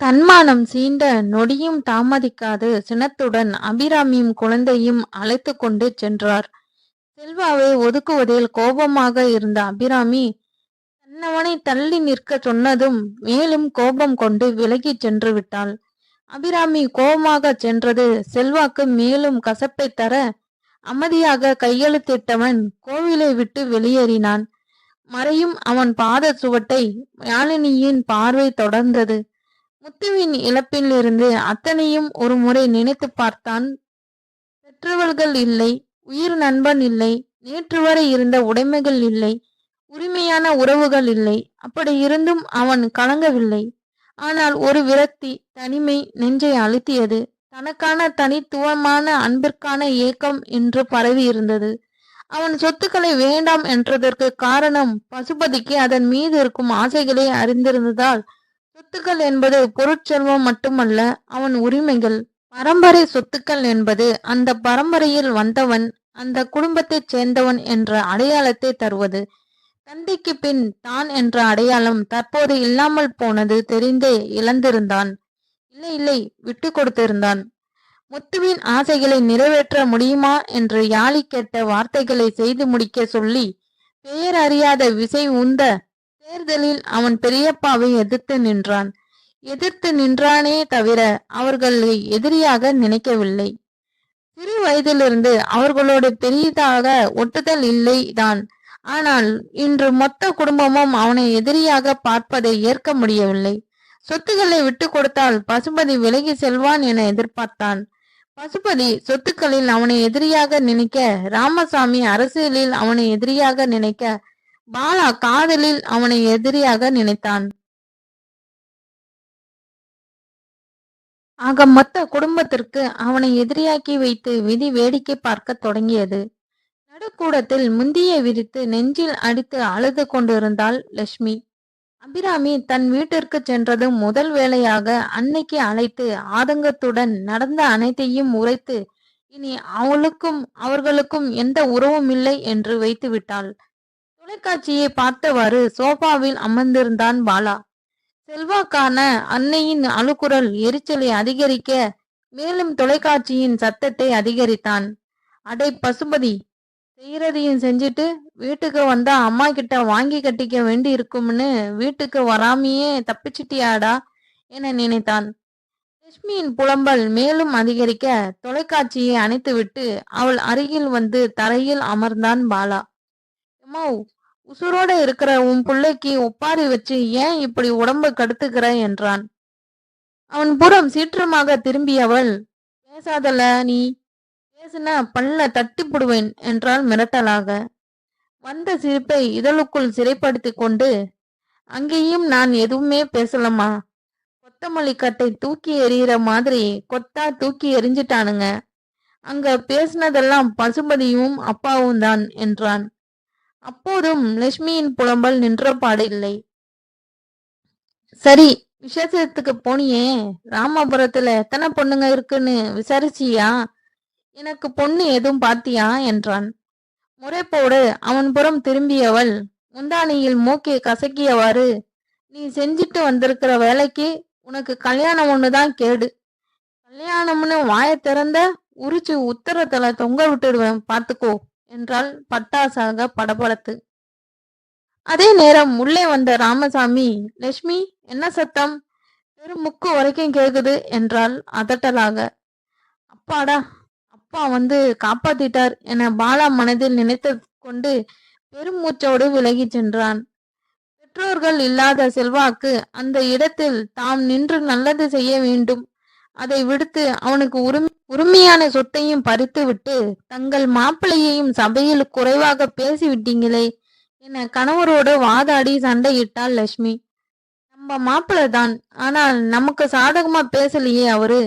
தன்மானம் சீண்ட நொடியும் தாமதிக்காது. சினத்துடன் அபிராமியும் குழந்தையும் அழைத்து கொண்டு சென்றார். செல்வாவை ஒதுக்குவதில் கோபமாக இருந்த அபிராமி தன்னவனை தள்ளி நிற்க சொன்னதும் மேலும் கோபம் கொண்டு விலகி சென்று விட்டாள். அபிராமி கோபமாக சென்றது. செல்வாக்கு மேலும் கசப்பை தர அமைதியாக கையெழுத்திட்டவன் கோவிலை விட்டு வெளியேறினான். மறையும் அவன் பாத சுவட்டை யாழினியின் பார்வை தொடர்ந்தது. முத்துவின் இழப்பிலிருந்து அத்தனையும் ஒரு முறை நினைத்து பார்த்தான். பெற்றவர்கள் இல்லை உயிர் நண்பன் இல்லை நேற்று வரை இருந்த உடைமைகள் இல்லை உரிமையான உறவுகள் இல்லை அப்படி இருந்தும் அவன் கலங்கவில்லை. ஆனால் ஒரு விரக்தி தனிமை நெஞ்சை அழுத்தியது. தனக்கான தனித்துவமான அன்பிற்கான ஏக்கம் என்று பரவி இருந்தது. அவன் சொத்துக்களை வேண்டாம் என்றதற்கு காரணம் பசுபதிக்கு அதன் மீது இருக்கும் ஆசைகளை அறிந்திருந்ததால் சொத்துக்கள் என்பது பொருட்செல்வம் மட்டுமல்ல அவன் உரிமைகள். பரம்பரை சொத்துக்கள் என்பது அந்த பரம்பரையில் வந்தவன் அந்த குடும்பத்தைச் சேர்ந்தவன் என்ற அடையாளத்தை தருவது. தந்தைக்கு பின் தான் என்ற அடையாளம் தற்போது இல்லாமல் போனது தெரிந்தே இழந்திருந்தான். இல்லை இல்லை விட்டு கொடுத்திருந்தான். முத்துவின் ஆசைகளை நிறைவேற்ற முடியுமா என்று யாழி கேட்ட வார்த்தைகளை செய்து முடிக்க சொல்லி பெயர் அறியாத விசை உந்த தேர்தலில் அவன் பெரியப்பாவை எதிர்த்து நின்றான். எதிர்த்து நின்றானே தவிர அவர்களை எதிரியாக நினைக்கவில்லை. சிறு வயதிலிருந்து அவர்களோடு பெரியதாக ஒட்டுதல் இல்லை தான் ஆனால் இன்று மொத்த குடும்பமும் அவனை எதிரியாக பார்ப்பதை ஏற்க முடியவில்லை. சொத்துக்களை விட்டு கொடுத்தால் பசுபதி விலகி செல்வான் என எதிர்பார்த்தான். பசுபதி சொத்துக்களில் அவனை எதிரியாக நினைக்க ராமசாமி அரசியலில் அவனை எதிரியாக நினைக்க பாலா காதலில் அவனை எதிரியாக நினைத்தான். ஆக மொத்த குடும்பத்திற்கு அவனை எதிரியாக்கி வைத்து விதி வேடிக்கை பார்க்க தொடங்கியது. நடுக்கூடத்தில் முந்தியை விரித்து நெஞ்சில் அடித்து அழுது கொண்டிருந்தாள் லட்சுமி. அபிராமி தன் வீட்டிற்கு சென்றதும் முதல் வேளையாக அன்னைக்கு அழைத்து ஆதங்கத்துடன் நடந்த அனைத்தையும் உரைத்து இனி அவளுக்கும் அவர்களுக்கும் எந்த உறவும் இல்லை என்று வைத்து விட்டாள் தொலைக்காட்சியை பார்த்தவாறு சோபாவில் அமர்ந்திருந்தான் பாலா. செல்வாக்கான அன்னையின் அழுக்குரல் எரிச்சலை அதிகரிக்க மேலும் தொலைக்காட்சியின் சத்தத்தை அதிகரித்தான். அடை பசுபதி செய்யறதையும் செஞ்சுட்டு வீட்டுக்கு வந்தா அம்மா கிட்ட வாங்கி கட்டிக்க வேண்டி இருக்கும்னு வீட்டுக்கு வராமையே தப்பிச்சிட்டியாடா என நினைத்தான். லட்சுமியின் புலம்பல் மேலும் அதிகரிக்க தொலைக்காட்சியை அணைத்துவிட்டு அவள் அருகில் வந்து தரையில் அமர்ந்தான் பாலா. அம்மா உசுரோட இருக்கிற உன் பிள்ளைக்கு ஒப்பாரி வச்சு ஏன் இப்படி உடம்ப கடுத்துக்கிற என்றான். அவன் புறம் சீற்றமாக திரும்பியவள் பேசாதல நீ பேசுன பல்ல தட்டி போடுவேன் என்றாள் மிரட்டலாக. வந்த சிரிப்பை இதழுக்குள் சிறைப்படுத்தி கொண்டு அங்கேயும் நான் எதுவுமே பேசலமா கொத்தமல்லி கட்டை தூக்கி எறிகிற மாதிரி கொத்தா தூக்கி எரிஞ்சிட்டானுங்க அங்க பேசினதெல்லாம் பசுபதியும் அப்பாவும் தான் என்றான். அப்போதும் லட்சுமியின் புலம்பல் நின்றபாடு இல்லை சரி விசேஷத்துக்கு போனியே. ராமபுரத்துல எத்தனை பொண்ணுங்க இருக்குன்னு விசாரிச்சியா? எனக்கு பொண்ணு எதுவும் பாத்தியா? என்றான். முறைப்போடு அவன் புறம் திரும்பியவள் முந்தானியில் மூக்கை கசக்கியவாறு நீ செஞ்சிட்டு வந்திருக்கிற வேலைக்கு உனக்கு கல்யாணம் ஒண்ணுதான் கேடு. கல்யாணம்னு வாய திறந்த உரிச்சு உத்தரத்துல தொங்க விட்டுடுவேன் பாத்துக்கோ. என்றால் பட்டாசாக படபடத்து. அதே நேரம் உள்ளே வந்த ராமசாமி லட்சுமி என்ன சத்தம்? பெரும் முக்கு வரைக்கும் கேக்குது என்றால் அதட்டலாக. அப்பாடா அப்பா வந்து காப்பாத்திட்டார் என பாலா மனதில் நினைத்து கொண்டு பெருமூச்சோடு விலகி சென்றான். பெற்றோர்கள் இல்லாத செல்வாக்கு அந்த இடத்தில் தாம் நின்று நல்லது செய்ய வேண்டும் அதை விடுத்து அவனுக்கு உரிமை உரிமையான சொத்தையும் பறித்து விட்டு தங்கள் மாப்பிள்ளையையும் சபையில் குறைவாக பேசிவிட்டீங்களே என கணவரோடு வாதாடி சண்டையிட்டாள் லட்சுமி. நம்ம மாப்பிள்ளை தான் ஆனால் நமக்கு சாதகமா பேசலையே அவரு.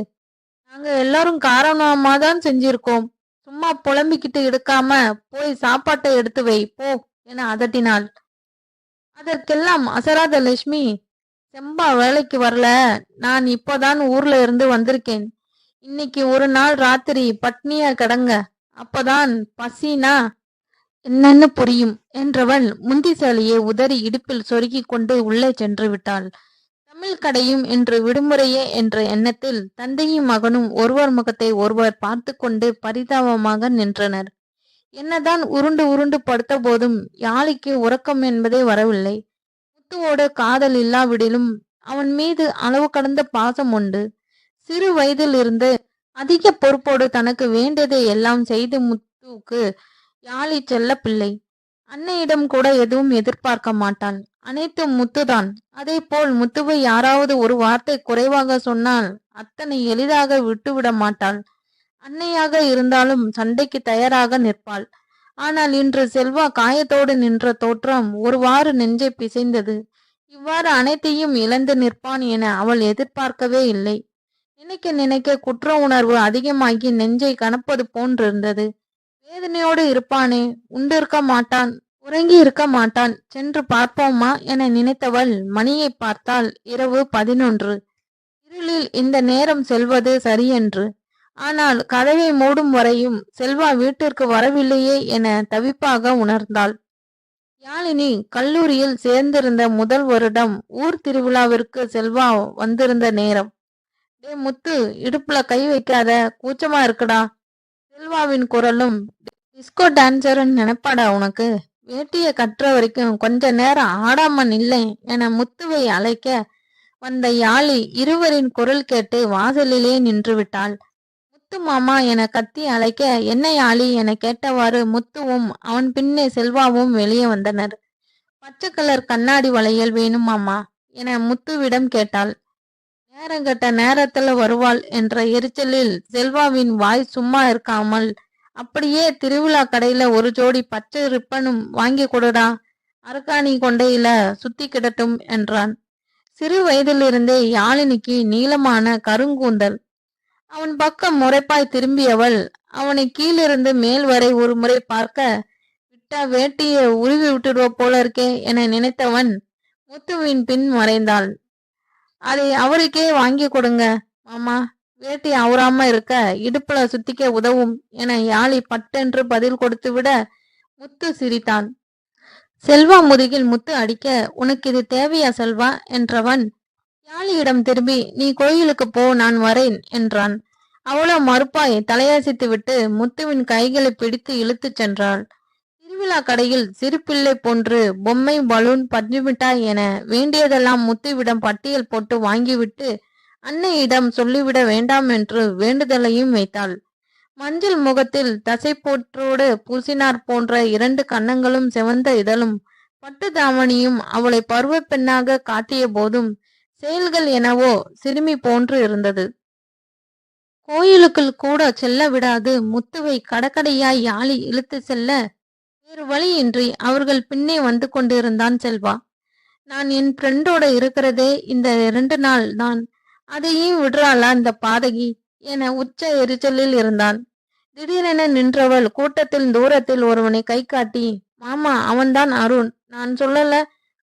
நாங்க எல்லாரும் காரணமா தான் செஞ்சிருக்கோம். சும்மா புலம்பிக்கிட்டு எடுக்காம போய் சாப்பாட்டை எடுத்து வை போ என அதட்டினாள். அதற்கெல்லாம் அசராத லட்சுமி செம்பா வேலைக்கு வரல. நான் இப்போதான் ஊர்ல இருந்து வந்திருக்கேன். இன்னைக்கு ஒரு நாள் ராத்திரி பட்னியா கிடங்க. அப்பதான் பசினா என்னன்னு புரியும் என்றவள் முந்தி சாலையை உதறி இடுப்பில் சொருகி கொண்டு உள்ளே சென்று விட்டாள். தமிழ் கடையும் இன்று விடுமுறையே என்ற எண்ணத்தில் தந்தையும் மகனும் ஒருவர் முகத்தை ஒருவர் பார்த்து கொண்டு பரிதாபமாக நின்றனர். என்னதான் உருண்டு உருண்டு படுத்த போதும் யாழிக்கு உறக்கம் என்பதே வரவில்லை. முத்துவோட காதல் இல்லாவிடிலும் அவன் மீது அளவு கடந்த பாசம் உண்டு. சிறு வயதில் இருந்து அதிக பொறுப்போடு தனக்கு வேண்டியதை எல்லாம் செய்து முத்துவுக்கு யாழி செல்ல பிள்ளை. அன்னையிடம் கூட எதுவும் எதிர்பார்க்க மாட்டான். அனைத்தும் முத்துதான். அதே போல் முத்துவை யாராவது ஒரு வார்த்தை குறைவாக சொன்னால் அத்தனை எளிதாக விட்டுவிட மாட்டாள். அன்னையாக இருந்தாலும் சண்டைக்கு தயாராக நிற்பாள். ஆனால் இன்று செல்வா காயத்தோடு நின்ற தோற்றம் ஒருவாறு நெஞ்சை பிசைந்தது. இவ்வாறு அனைத்தையும் இழந்து நிற்பான் என அவள் எதிர்பார்க்கவே இல்லை. நினைக்க நினைக்க குற்ற உணர்வு அதிகமாகி நெஞ்சை கனப்பது போன்றிருந்தது. வேதனையோடு இருப்பானே உண்டிருக்க மாட்டான் உறங்கி இருக்க மாட்டான் சென்று பார்ப்போமா என நினைத்தவள் மணியை பார்த்தால் இரவு பதினொன்று. இருளில் இந்த நேரம் செல்வது சரியென்று. ஆனால் கதவை மூடும் வரையும் செல்வா வீட்டிற்கு வரவில்லையே என தவிப்பாக உணர்ந்தாள். யாழினி கல்லூரியில் சேர்ந்திருந்த முதல் வருடம் ஊர் திருவிழாவிற்கு செல்வா வந்திருந்த நேரம். டே முத்து இடுப்புல கை வைக்காத கூச்சமா இருக்குடா செல்வாவின் குரலும் டிஸ்கோ டான்சர்னு நினைப்பாடா உனக்கு? வேட்டிய கட்டுற வரைக்கும் கொஞ்ச நேரம் ஆடாம இல்லை என முத்துவை அழைக்க வந்த யாழி இருவரின் குரல் கேட்டு வாசலிலே நின்று விட்டாள். முத்து மாமா என கத்தி அழைக்க என்னை ஆளி என கேட்டவாறு முத்துவும் அவன் பின்னே செல்வாவும் வெளியே வந்தனர். பச்சை கலர் கண்ணாடி வளையல் வேணுமாமா என முத்துவிடம் கேட்டாள். நேரங்கட்ட நேரத்துல வருவாள் என்ற எரிச்சலில் செல்வாவின் வாய் சும்மா இருக்காமல் அப்படியே திருவிழா கடையில ஒரு ஜோடி பச்சை ரிப்பனும் வாங்கி கொடுடா அரக்காணி கொண்டையில சுத்தி கிடட்டும் என்றான். சிறு வயதிலிருந்தே யாழினிக்கு நீளமான கருங்கூந்தல் அவன் பக்கம் முறைப்பாய் திரும்பியவள். அவனை கீழிருந்து மேல் வரை ஒரு முறை பார்க்க விட்டா வேட்டியை உருவி விட்டுடுவ போல இருக்கே என நினைத்தவன் முத்துவின் பின் மறைந்தாள். அதை அவருக்கே வாங்கி கொடுங்க மாமா. வேட்டி அவராம இருக்க இடுப்புல சுத்திக்க உதவும் என யாழி பட்டென்று பதில் கொடுத்து விட முத்து சிரித்தான். செல்வா முதுகில் முத்து அடிக்க உனக்கு இது தேவையா செல்வா? என்றவன் யாழியிடம் திரும்பி நீ கோயிலுக்கு போ நான் வரேன் என்றான். அவளோ மறுப்பாய் தலையசைத்து விட்டு முத்துவின் கைகளை பிடித்து இழுத்துச் சென்றாள். திருவிழா கடையில் சிறுபிள்ளை போன்று பொம்மை பலூன் பஞ்சுமிட்டாய் என வேண்டியதெல்லாம் முத்துவிடம் பட்டியல் போட்டு வாங்கிவிட்டு அன்னையிடம் சொல்லிவிட வேண்டாம் என்று வேண்டுதலையும் வைத்தாள். மஞ்சள் முகத்தில் தசைப்போற்றோடு பூசினார் போன்ற இரண்டு கன்னங்களும் சிவந்த இதழும் பட்டு தாவணியும் அவளை பருவ பெண்ணாக காட்டிய போதும் செயல்கள் எனவோ சிறுமி போன்று இருந்தது. கோயிலுக்குள் கூட செல்ல விடாது. முத்துவை கடக்கடையாய் யாழி இழுத்து செல்ல வேறு வழியின்றி அவர்கள் பின்னே வந்து கொண்டிருந்தான் செல்வா. நான் என் ஃப்ரெண்டோட இருக்கிறதே இந்த இரண்டு நாள் தான். அதையும் விடுறாளா இந்த பாதகி? என உச்ச எரிச்சலில் இருந்தான். திடீரென நின்றவள் கூட்டத்தில் தூரத்தில் ஒருவனை கை காட்டி மாமா அவன்தான் அருண். நான் சொல்லல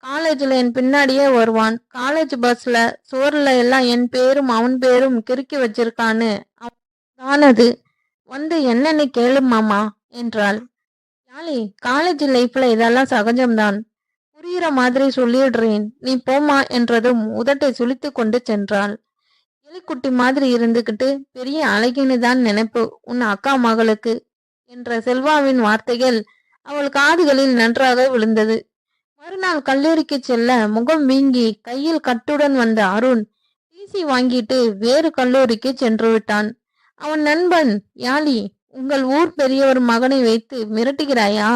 காலேஜில் என் பின்னாடியே வருவான். காலேஜ் பஸ்ல சோர்ல எல்லாம் என் பேரும் அவன் பேரும் கிறுக்கி வச்சிருக்கான்னு தானது. வந்து என்னன்னு கேளு மாமா என்றாள். யாழி காலேஜ் லைஃப்ல இதெல்லாம் சகஜம்தான். புரியுற மாதிரி சொல்லிடுறேன். நீ போமா என்றதும் உதட்டை சுளித்து கொண்டு சென்றாள். எலிக்குட்டி மாதிரி இருந்துகிட்டு பெரிய அழகின்னு தான் நினைப்பு உன் அக்கா மகளுக்கு என்ற செல்வாவின் வார்த்தைகள் அவள் காதுகளில் நன்றாக விழுந்தது. மறுநாள் கல்லூரிக்கு செல்ல முகம் வீங்கி கையில் கட்டுடன் வந்த அருண் டிசி வாங்கிட்டு வேறு கல்லூரிக்கு சென்று விட்டான். அவன் நண்பன் யாழி உங்கள் ஊர் பெரியவர் மகனை வைத்து மிரட்டுகிறாயா?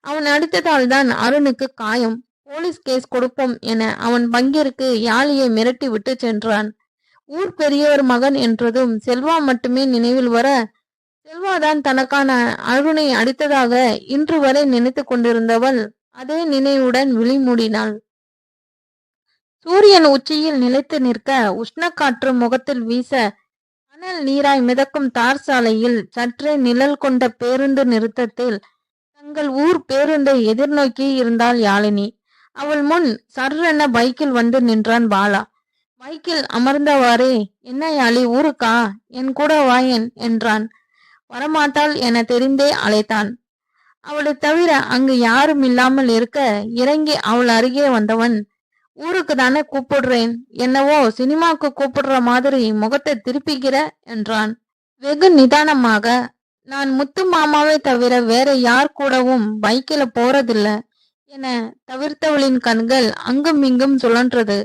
அவன் அடித்ததால் தான் அருணுக்கு காயம். போலீஸ் கேஸ் கொடுப்போம் என அவன் பங்கிற்கு யாழியை மிரட்டி விட்டு சென்றான். ஊர் பெரியவர் மகன் என்றதும் செல்வா மட்டுமே நினைவில் வர செல்வாதான் தனக்கான அருணை அடித்ததாக இன்று வரை நினைத்து கொண்டிருந்தவள் அதே நினைவுடன் விழிமூடினாள். சூரியன் உச்சியில் நிலைத்து நிற்க உஷ்ணக்காற்று முகத்தில் வீச அனல் நீராய் மிதக்கும் தார் சாலையில் சற்றே நிழல் கொண்ட பேருந்து நிறுத்தத்தில் தங்கள் ஊர் பேருந்தை எதிர்நோக்கி இருந்தாள் யாழினி. அவள் முன் சர்ரென பைக்கில் வந்து நின்றான் பாலா. பைக்கில் அமர்ந்தவாறே என்ன யாழி ஊருக்கா? என் கூட வாயன் என்றான். வரமாட்டாள் என தெரிந்தே அழைத்தான். அவளை தவிர அங்கு யாரும் இல்லாமல் இருக்க இறங்கி அவள் அருகே வந்தவன் ஊருக்கு தானே கூப்பிடுறேன்? என்னவோ சினிமாக்கு கூப்பிடுற மாதிரி முகத்தை திருப்பிக்கிற? என்றான். வெகு நிதானமாக நான் முத்து மாமாவை தவிர வேற யார் கூடவும் பைக்கில போறதில்ல என தவிர்த்தவளின் கண்கள் அங்கும் இங்கும் சுழன்றது.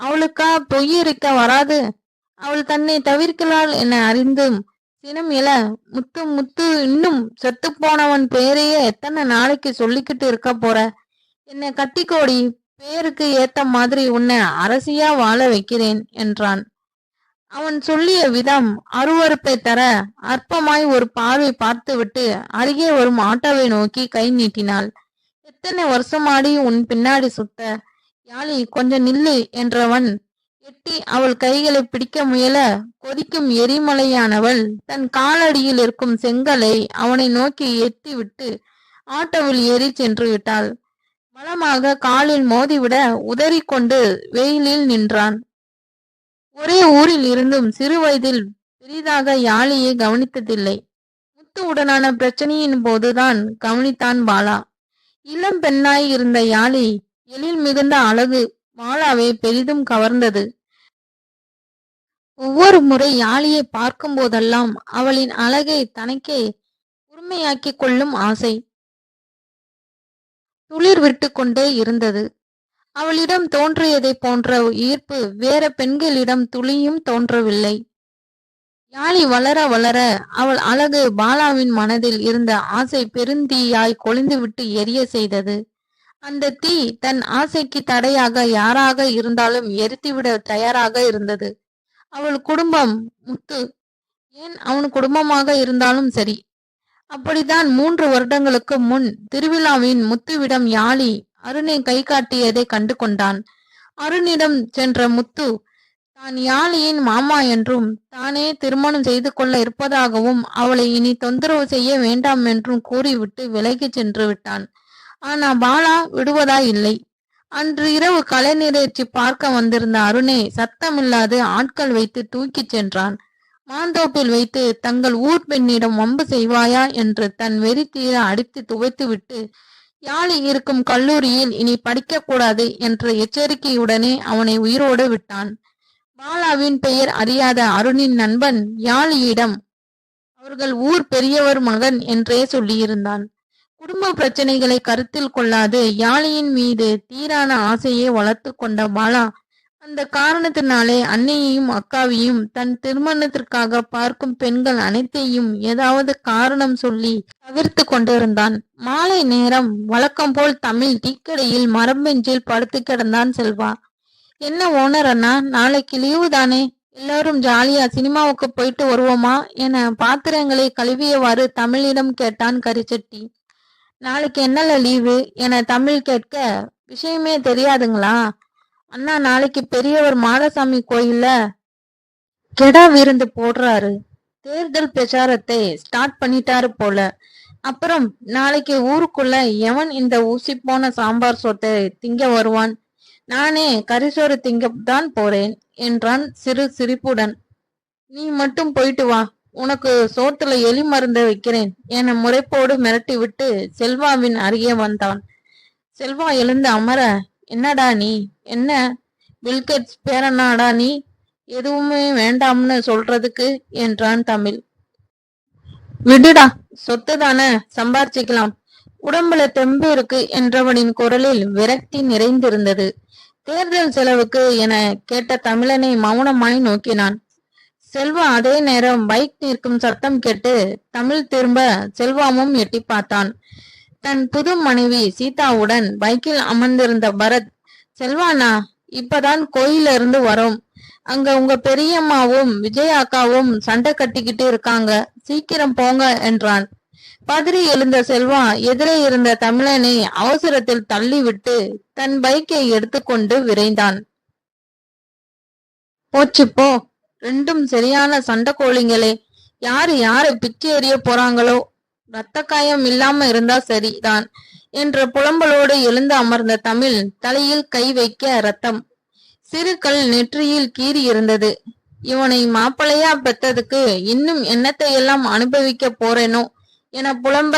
அவளுக்கா பொய்யரிக்க வராது? அவள் தன்னை தவிர்க்கிறாள் என அறிந்தும் சினம் இல முத்து முத்து இன்னும் செத்து போனவன் பேரையே எத்தனை நாளைக்கு சொல்லிக்கிட்டு இருக்க போற? என்னை கட்டிக்கோடி பேருக்கு ஏத்த மாதிரி உன்னை அரசியா வாழ வைக்கிறேன் என்றான். அவன் சொல்லிய விதம் அருவருப்பை தர அற்பமாய் ஒரு பார்வை பார்த்துவிட்டு அருகே வரும் ஆட்டோவை நோக்கி கை நீட்டினாள். எத்தனை வருஷமாடி உன் பின்னாடி சுத்த? யாழி கொஞ்சம் நில்லு என்றவன் எட்டி அவள் கைகளை பிடிக்க முயல கொதிக்கும் எரிமலையானவள் தன் காலடியில் இருக்கும் செங்கலை அவனை நோக்கி எட்டி விட்டு ஆட்டோவில் ஏறி சென்று விட்டாள். பலமாக காலில் மோதிவிட உதறிக்கொண்டு வெயிலில் நின்றான். ஒரே ஊரில் இருந்தும் சிறு வயதில் பெரிதாக யாழியை கவனித்ததில்லை. முத்துவுடனான பிரச்சனையின் போதுதான் கவனித்தான் பாலா. இளம் பெண்ணாய் இருந்த யாழி எழில் மிகுந்த அழகு மாலாவை பெரிதும் கவர்ந்தது. ஒவ்வொரு முறை யாழியை பார்க்கும் போதெல்லாம் அவளின் அழகை தனக்கே உரிமையாக்கிக் கொள்ளும் ஆசை. துளிர் விட்டு கொண்டே இருந்தது. அவளிடம் தோன்றியதை போன்ற ஈர்ப்பு வேற பெண்களிடம் துளியும் தோன்றவில்லை. யாழி வளர வளர அவள் அழகு பாலாவின் மனதில் இருந்த ஆசை பெருந்தீயாய் கொழுந்துவிட்டு எரிய செய்தது. அந்த தீ தன் ஆசைக்கு தடையாக யாராக இருந்தாலும் எரித்துவிட தயாராக இருந்தது. அவள் குடும்பம் முத்து. ஏன் அவன் குடும்பமாக இருந்தாலும் சரி. அப்படித்தான் மூன்று வருடங்களுக்கு முன் திருவிழாவின் முத்துவிடம் யாழி அருணை கை காட்டியதை கண்டு கொண்டான். அருணிடம் சென்ற முத்து தான் யாழியின் மாமா என்றும் தானே திருமணம் செய்து கொள்ள இருப்பதாகவும் அவளை இனி தொந்தரவு செய்ய வேண்டாம் என்றும் கூறிவிட்டு விலகிச் சென்று விட்டான். ஆனா பாலா விடுவதா இல்லை. அன்று இரவு கலை நிறைச்சி பார்க்க வந்திருந்த அருணை சத்தமில்லாது ஆட்கள் வைத்து தூக்கிச் சென்றான். மாந்தோப்பில் வைத்து தங்கள் ஊர் பெண்ணிடம் வம்பு செய்வாயா என்று தன் வெறி தீர அடித்து துவைத்துவிட்டு யாழி இருக்கும் கல்லூரியில் இனி படிக்கக்கூடாது என்ற எச்சரிக்கையுடனே அவனை உயிரோடு விட்டான். பாலாவின் பெயர் அறியாத அருணின் நண்பன் யாழியிடம் அவர்கள் ஊர் பெரியவர் மகன் என்றே சொல்லியிருந்தான். குடும்ப பிரச்சனைகளை கருத்தில் கொள்ளாது. யாழியின் மீது தீரான ஆசையை வளர்த்து கொண்ட பாலா அந்த காரணத்தினாலே அன்னையையும் அக்காவையும் தன் திருமணத்திற்காக பார்க்கும் பெண்கள் அனைத்தையும் ஏதாவது காரணம் சொல்லி தவிர்த்து கொண்டிருந்தான். மாலை நேரம் வழக்கம் போல் தமிழ் டீக்கடையில் மரபெஞ்சில் படுத்து கிடந்தான் செல்வா. என்ன ஓனர் அண்ணா நாளைக்கு லீவு தானே? எல்லாரும் ஜாலியா சினிமாவுக்கு போயிட்டு வருவோமா? என பாத்திரங்களை கழுவியவாறு தமிழிடம் கேட்டான் கரிச்சட்டி நாளைக்கு என்னல லீவு? என தமிழ் கேட்க விஷயமே தெரியாதுங்களா? அண்ணா நாளைக்கு பெரியவர் மாதசாமி கோயில்ல கெடா விருந்து போடுறாரு. தேர்தல் பிரச்சாரத்தை ஸ்டார்ட் பண்ணிட்டாரு போல. அப்புறம் நாளைக்கு ஊருக்குள்ள எவன் இந்த ஊசி போன சாம்பார் சோத்தை திங்க வருவான்? நானே கரிசோறு திங்க தான் போறேன் என்றான் சிறு சிரிப்புடன். நீ மட்டும் போயிட்டு வா. உனக்கு சோத்துல எலி மருந்தை வைக்கிறேன். என முறைப்போடு மிரட்டிவிட்டு செல்வாவின் அருகே வந்தான். செல்வா எழுந்து அமர என்னடா நீ? என்ன? பில்கெட்ஸ் பேரனாடா நீ? எதுவுமே வேண்டாம்னு சொல்றதுக்கு? என்றான் தமிழ். விடுடா சொத்து தானே? சம்பாரிச்சுக்கலாம். உடம்புல தெம்பு இருக்கு என்றவனின் குரலில் விரக்தி நிறைந்திருந்தது. தேர்தல் செலவுக்கு என கேட்ட தமிழனை மௌனமாய் நோக்கினான். செல்வா அதே நேரம் பைக் நிற்கும் சத்தம் கேட்டு தமிழ் திரும்ப செல்வாமும் எட்டி பார்த்தான். தன் புது மனைவி சீதாவுடன் பைக்கில் அமர்ந்திருந்த பரத் செல்வானா இப்பதான் கோயில இருந்து வரோம். அங்க உங்க பெரியம்மாவும் விஜய் அக்காவும் சண்டை கட்டிக்கிட்டு இருக்காங்க. சீக்கிரம் போங்க என்றான். பதறி எழுந்த செல்வா எதிரே இருந்த தமிழனை அவசரத்தில் தள்ளிவிட்டு தன் பைக்கை எடுத்துக்கொண்டு விரைந்தான். போச்சு போ. ரெண்டும் சரியான சண்டை கோழிங்களே. யாரு யாரை பிச்சு எறிய போறாங்களோ ரத்த காயம் இல்லாம இருந்தா சரிதான் என்ற புலம்பலோடு எழுந்து அமர்ந்த தமிழ் தலையில் கை வைக்க ரத்தம். சிறு கல் நெற்றியில் கீறி இருந்தது. இவனை மாப்பிளையா பெத்ததுக்கு இன்னும் என்னத்தை எல்லாம் அனுபவிக்க போறேனோ என புலம்ப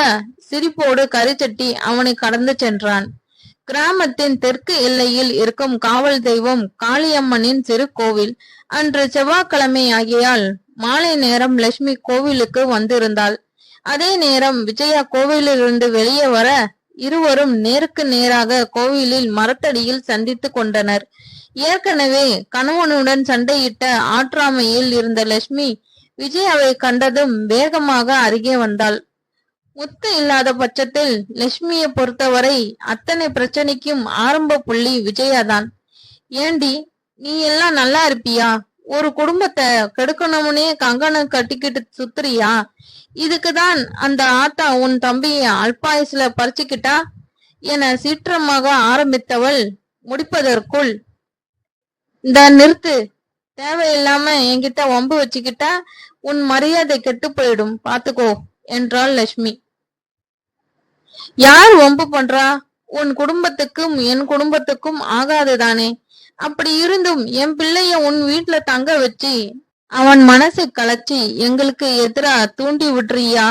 சிரிப்போடு கரிச்சட்டி அவனை கடந்து சென்றான். கிராமத்தின் தெற்கு எல்லையில் இருக்கும் காவல் தெய்வம் காளியம்மனின் சிறு கோவில். அன்று செவ்வாய்க்கிழமை ஆகியால் மாலை நேரம் லட்சுமி கோவிலுக்கு வந்திருந்தாள். அதே நேரம் விஜயா கோவிலிலிருந்து வெளியே வர இருவரும் நேருக்கு நேராக கோவிலில் மரத்தடியில் சந்தித்து கொண்டனர். ஏற்கனவே கணவனுடன் சண்டையிட்ட ஆற்றாமையில் இருந்த லட்சுமி விஜயாவை கண்டதும் வேகமாக அருகே வந்தாள். முத்து இல்லாத பட்சத்தில் லட்சுமியை பொறுத்தவரை அத்தனை பிரச்சனைக்கும் ஆரம்ப புள்ளி விஜயாதான். ஏண்டி நீ எல்லாம் நல்லா இருப்பியா? ஒரு குடும்பத்தை கெடுக்கணும்னே கங்கணம் கட்டிக்கிட்டு சுத்துறியா? இதுக்குதான் அந்த ஆத்தா உன் தம்பிய அல்பாயுசுல பறிச்சுக்கிட்டா? என சீற்றமாக ஆரம்பித்தவள் முடிப்பதற்குள் இந்த நிறுத்து. தேவையில்லாம என்கிட்ட வம்பு வச்சுக்கிட்டா உன் மரியாதை கெட்டு போயிடும். பாத்துக்கோ என்றாள் லட்சுமி. யார் வம்பு பண்றா? உன் குடும்பத்துக்கும் என் குடும்பத்துக்கும் ஆகாதுதானே. அப்படி இருந்தும் என் பிள்ளைய உன் வீட்ல தங்க வச்சு அவன் மனசு கலைச்சி எங்களுக்கு எதிரா தூண்டி விட்டுறியா?